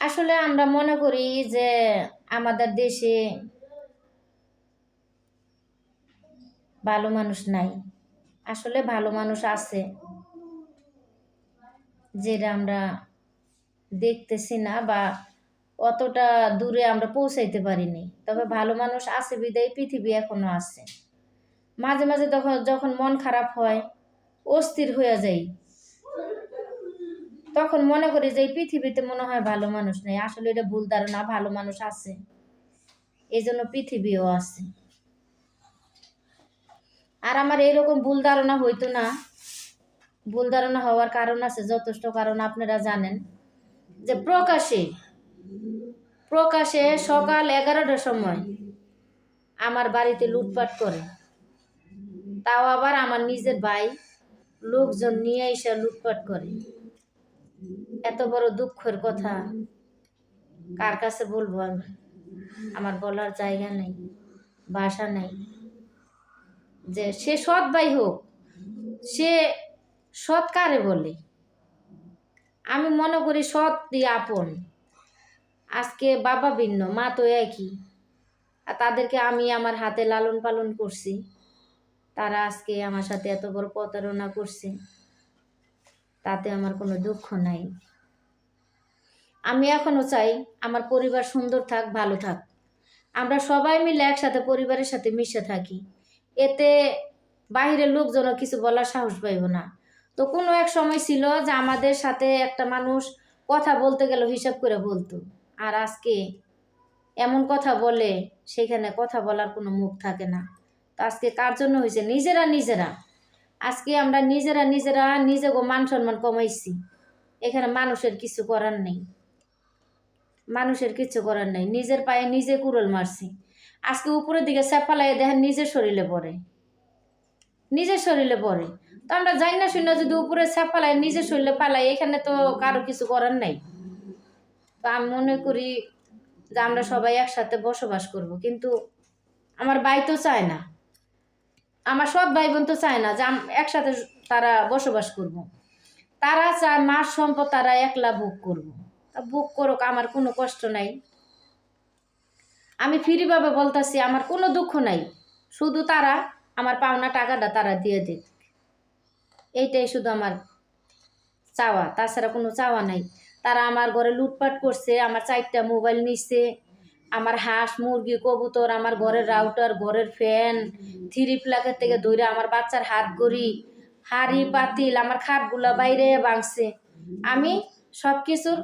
আসলে আমরা মনে করি যে আমাদের দেশে ভালো মানুষ নাই। আসলে ভালো মানুষ আছে যেটা আমরা দেখতেছি না বা অতটা দূরে আমরা পৌঁছাইতে পারিনি। তবে ভালো মানুষ আছে বিদায় পৃথিবী এখনও আছে। মাঝে মাঝে তখন যখন মন খারাপ হয়, অস্থির হয়ে যাই। তখন মনে করি যে এই পৃথিবীতে মনে হয় ভালো মানুষ নেই। আসলে এটা ভুল ধারণা, ভালো মানুষ আছে। এই জন্য পৃথিবীও আছে। আর আমার এইরকম ভুল ধারণা হইতো না। ভুল ধারণা হওয়ার কারণ আছে, যথেষ্ট কারণ আপনারা জানেন। যে প্রকাশে প্রকাশে সকাল এগারোটার সময় আমার বাড়িতে লুটপাট করে। তাও আবার আমার নিজের ভাই লোকজন নিয়ে এসে লুটপাট করে। এত বড় দুঃখের কথা। কার কাছে বলব আমি? আমার বলার জায়গা নেই, ভাষা নেই। যে সে সৎ ভাই হোক, সে সৎ কারে বলে? আমি মনে করি সৎ আপন? আজকে বাবা ভিন্ন, মা তো একই। আর তাদেরকে আমি আমার হাতে লালন পালন করছি। তারা আজকে আমার সাথে এত বড় প্রতারণা করছে। তাতে আমার কোনো দুঃখ নাই। আমি এখনও চাই আমার পরিবার সুন্দর থাক, ভালো থাক। আমরা সবাই মিলে একসাথে পরিবারের সাথে মিশে থাকি। এতে বাহিরের লোকজনও কিছু বলার সাহস পাইব না। তো কোনো এক সময় ছিল যে আমাদের সাথে একটা মানুষ কথা বলতে গেল হিসাব করে বলতো। আর আজকে এমন কথা বলে সেখানে কথা বলার কোনো মুখ থাকে না। তো আজকে কার জন্য হয়েছে? নিজেরা নিজেরা। আজকে আমরা নিজেরা নিজেরা নিজে গো মান সম্মান কমাইছি। এখানে মানুষের কিছু করার নেই। মানুষের কিছু করার নেই। নিজের পায়ে নিজে কুড়ল মারছি। আজকে উপরের দিকে স্যাপালাই দেখেন নিজের শরীরে পড়ে। নিজের শরীরে পড়ে। তো আমরা যাই না, শুনে যদি উপরে স্যাপালাই নিজের শরীরে পালাই এখানে তো কারও কিছু করার নাই। তো আমি মনে করি যে আমরা সবাই একসাথে বসবাস করব। কিন্তু আমার ভাই তো চায় না। আমার সব ভাই বোন তো চায় না যে একসাথে তারা বসবাস করব। তারা চায় মার সম্পদ তারা একলা ভোগ করব। ভোগ করুক, আমার কোনো কষ্ট নাই। আমি ফ্রিভাবে বলতেছি, আমার কোনো দুঃখ নাই। শুধু তারা, আমার পাওনা টাকাটা তারা দিয়ে দিক। এইটাই শুধু আমার চাওয়া, তাছাড়া কোনো চাওয়া নাই। তারা আমার ঘরে লুটপাট করছে, আমার চারটা মোবাইল নিচ্ছে আমার হাঁস, মুরগি, কবুতর, আমার ঘরের রাউটার ঘরের ফ্যান থ্রি প্লাকের থেকে ধরে আমার বাচ্চার হাত গড়ি, হাড়ি, পাতিল, আমার খাটগুলা বাইরে ভাঙছে। আমি সব কিছুর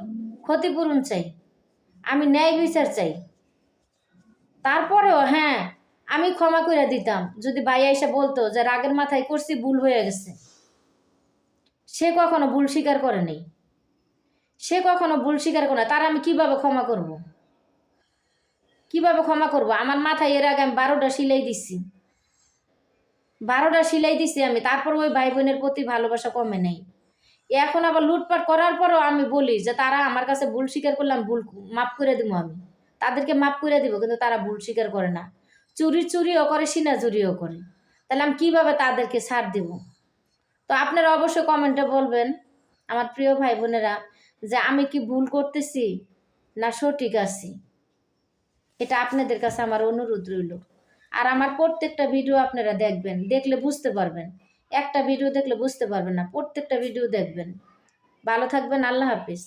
ক্ষতিপূরণ চাই, আমি ন্যায় বিচার চাই। তারপরেও হ্যাঁ আমি ক্ষমা করে দিতাম, যদি ভাই এসে বলতো যে রাগের মাথায় করছি, ভুল হয়ে গেছে। সে কখনো ভুল স্বীকার করে নেই। সে কখনো ভুল স্বীকার করে না তার আমি কীভাবে ক্ষমা করব। কীভাবে ক্ষমা করব? আমার মাথায় এর আগে আমি বারোটা সিলাই দিচ্ছি বারোটা সিলাই দিচ্ছি আমি তারপর ওই ভাই বোনের প্রতি ভালোবাসা কমে নেই। এখন আবার লুটপাট করার পরও আমি বলি যে তারা আমার কাছে ভুল স্বীকার করলাম ভুল মাফ করে দিব আমি। তাদেরকে মাফ করে দিব, কিন্তু তারা ভুল স্বীকার করে না। চুরি চুরিও করে, সিনা চুরিও করে। তাহলে আমি কীভাবে তাদেরকে ছাড় দেব? তো আপনারা অবশ্যই কমেন্টে বলবেন, আমার প্রিয় ভাই বোনেরা, যে আমি কি ভুল করতেছি না সঠিক আছি? এটা আপনাদের কাছে আমার অনুরোধ রইল। আর আমার প্রত্যেকটা ভিডিও আপনারা দেখবেন, দেখলে বুঝতে পারবেন। একটা ভিডিও দেখলে বুঝতে পারবেন না প্রত্যেকটা ভিডিও দেখবেন। ভালো থাকবেন আল্লাহ হাফিজ।